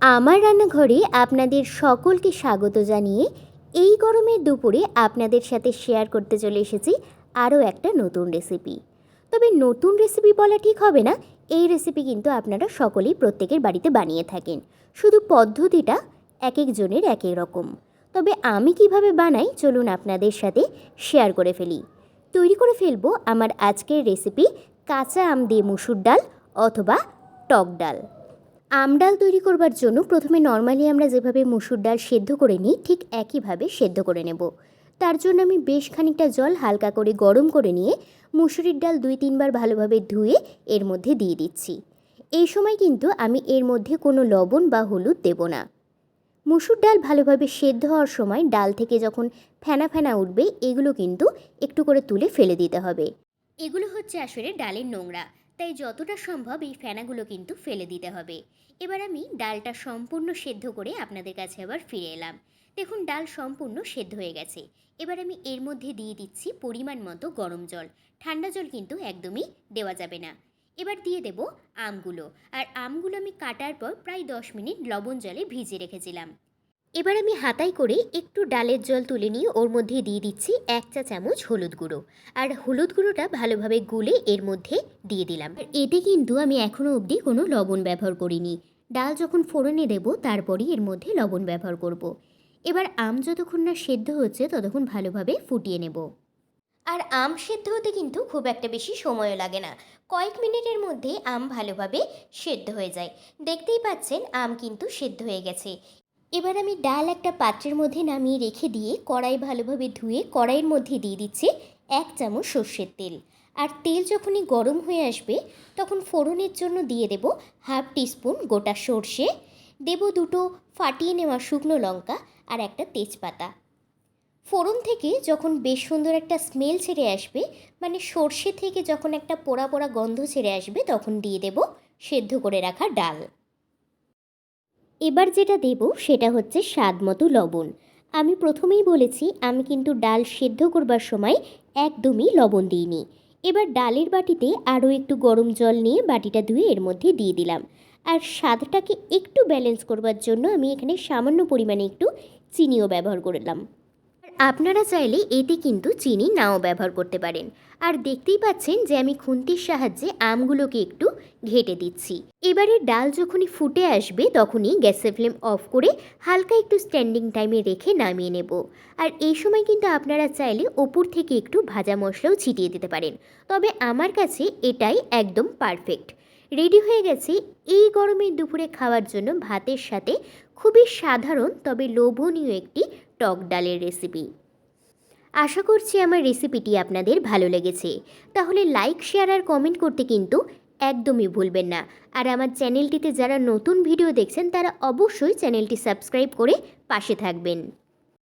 আমার রান্নাঘরে আপনাদের সকলকে স্বাগত জানিয়ে এই গরমের দুপুরে আপনাদের সাথে শেয়ার করতে চলে এসেছি আরও একটা নতুন রেসিপি তবে নতুন রেসিপি বলা ঠিক হবে না, এই রেসিপি কিন্তু আপনারা সকলেই প্রত্যেকের বাড়িতে বানিয়ে থাকেন। শুধু পদ্ধতিটা এক একজনের এক এক রকম। তবে আমি কীভাবে বানাই চলুন আপনাদের সাথে শেয়ার করে ফেলি। তৈরি করে ফেলব আমার আজকের রেসিপি কাঁচা আম দিয়ে মুসুর ডাল অথবা টক ডাল। আম ডাল তৈরি করবার জন্য প্রথমে নর্মালি আমরা যেভাবে মুসুর ডাল সেদ্ধ করে নিই, ঠিক একইভাবে সেদ্ধ করে নেব। তার জন্য আমি বেশ খানিকটা জল হালকা করে গরম করে নিয়ে মুসুরির ডাল দুই তিনবার ভালোভাবে ধুয়ে এর মধ্যে দিয়ে দিচ্ছি। এই সময় কিন্তু আমি এর মধ্যে কোনো লবণ বা হলুদ দেব না। মুসুর ডাল ভালোভাবে সেদ্ধ হওয়ার সময় ডাল থেকে যখন ফেনা ফেনা উঠবে, এগুলো কিন্তু একটু করে তুলে ফেলে দিতে হবে। এগুলো হচ্ছে আসলে ডালের নোংরা। তাই যতটা সম্ভব এই ফেনাগুলো কিন্তু ফেলে দিতে হবে। এবার আমি ডালটা সম্পূর্ণ সেদ্ধ করে আপনাদের কাছে আবার ফিরে এলাম। দেখুন, ডাল সম্পূর্ণ সেদ্ধ হয়ে গেছে। এবার আমি এর মধ্যে দিয়ে দিচ্ছি পরিমাণ মতো গরম জল। ঠান্ডা জল কিন্তু একদমই দেওয়া যাবে না। এবার দিয়ে দেব আমগুলো। আর আমগুলো আমি কাটার পর প্রায় দশ মিনিট লবণ জলে ভিজিয়ে রেখেছিলাম। এবার আমি হাতাই করে একটু ডালের জল তুলে নিয়ে ওর মধ্যে দিয়ে দিচ্ছি এক চা চামচ হলুদ গুঁড়ো। আর হলুদ গুঁড়োটা ভালোভাবে গুলে এর মধ্যে দিয়ে দিলাম। এতে কিন্তু আমি এখনও অবধি কোনো লবণ ব্যবহার করিনি। ডাল যখন ফোড়নে দেব, তারপরই এর মধ্যে লবণ ব্যবহার করব। এবার আম যতক্ষণ না সেদ্ধ হচ্ছে, ততক্ষণ ভালোভাবে ফুটিয়ে নেব। আর আম সেদ্ধ হতে কিন্তু খুব একটা বেশি সময়ও লাগে না। কয়েক মিনিটের মধ্যে আম ভালোভাবে সেদ্ধ হয়ে যায়। দেখতেই পাচ্ছেন, আম কিন্তু সেদ্ধ হয়ে গেছে। এবার আমি ডাল একটা পাত্রের মধ্যে নামিয়ে রেখে দিয়ে কড়াই ভালোভাবে ধুয়ে কড়াইয়ের মধ্যে দিয়ে দিচ্ছি এক চামচ সর্ষের তেল। আর তেল যখনই গরম হয়ে আসবে, তখন ফোড়নের জন্য দিয়ে দেব হাফ টিস্পুন গোটা সর্ষে, দেব দুটো ফাটিয়ে নেওয়া শুকনো লঙ্কা আর একটা তেজপাতা। ফোড়ন থেকে যখন বেশ সুন্দর একটা স্মেল ছেড়ে আসবে মানে সর্ষে থেকে যখন একটা পোড়া পোড়া গন্ধ ছেড়ে আসবে, তখন দিয়ে দেব সেদ্ধ করে রাখা ডাল। এবার যেটা দেব সেটা হচ্ছে স্বাদ মতো লবণ। আমি প্রথমেই বলেছি, আমি কিন্তু ডাল সেদ্ধ করবার সময় একদমই লবণ দিইনি। এবার ডালের বাটিতে আরও একটু গরম জল নিয়ে বাটিটা ধুয়ে এর মধ্যে দিয়ে দিলাম। আর স্বাদটাকে একটু ব্যালেন্স করবার জন্য আমি এখানে সামান্য পরিমাণে একটু চিনিও ব্যবহার করলাম। আপনারা চাইলে এতে কিন্তু চিনি নাও ব্যবহার করতে পারেন। আর দেখতেই পাচ্ছেন যে আমি খুন্তির সাহায্যে আমগুলোকে একটু ঘেটে দিচ্ছি। এবারে ডাল যখনই ফুটে আসবে, তখনই গ্যাসের ফ্লেম অফ করে হালকা একটু স্ট্যান্ডিং টাইমে রেখে নামিয়ে নেব। আর এই সময় কিন্তু আপনারা চাইলে ওপর থেকে একটু ভাজা মশলাও ছিটিয়ে দিতে পারেন। তবে আমার কাছে এটাই একদম পারফেক্ট। রেডি হয়ে গেছে এই গরমের দুপুরে খাওয়ার জন্য ভাতের সাথে খুবই সাধারণ তবে লোভনীয় একটি টক ডালের রেসিপি। আশা করছি আমার রেসিপিটি আপনাদের ভালো লেগেছে। তাহলে লাইক, শেয়ার আর কমেন্ট করতে কিন্তু একদমই ভুলবেন না। আর আমার চ্যানেলটিতে যারা নতুন ভিডিও দেখছেন, তারা অবশ্যই চ্যানেলটি সাবস্ক্রাইব করে পাশে থাকবেন।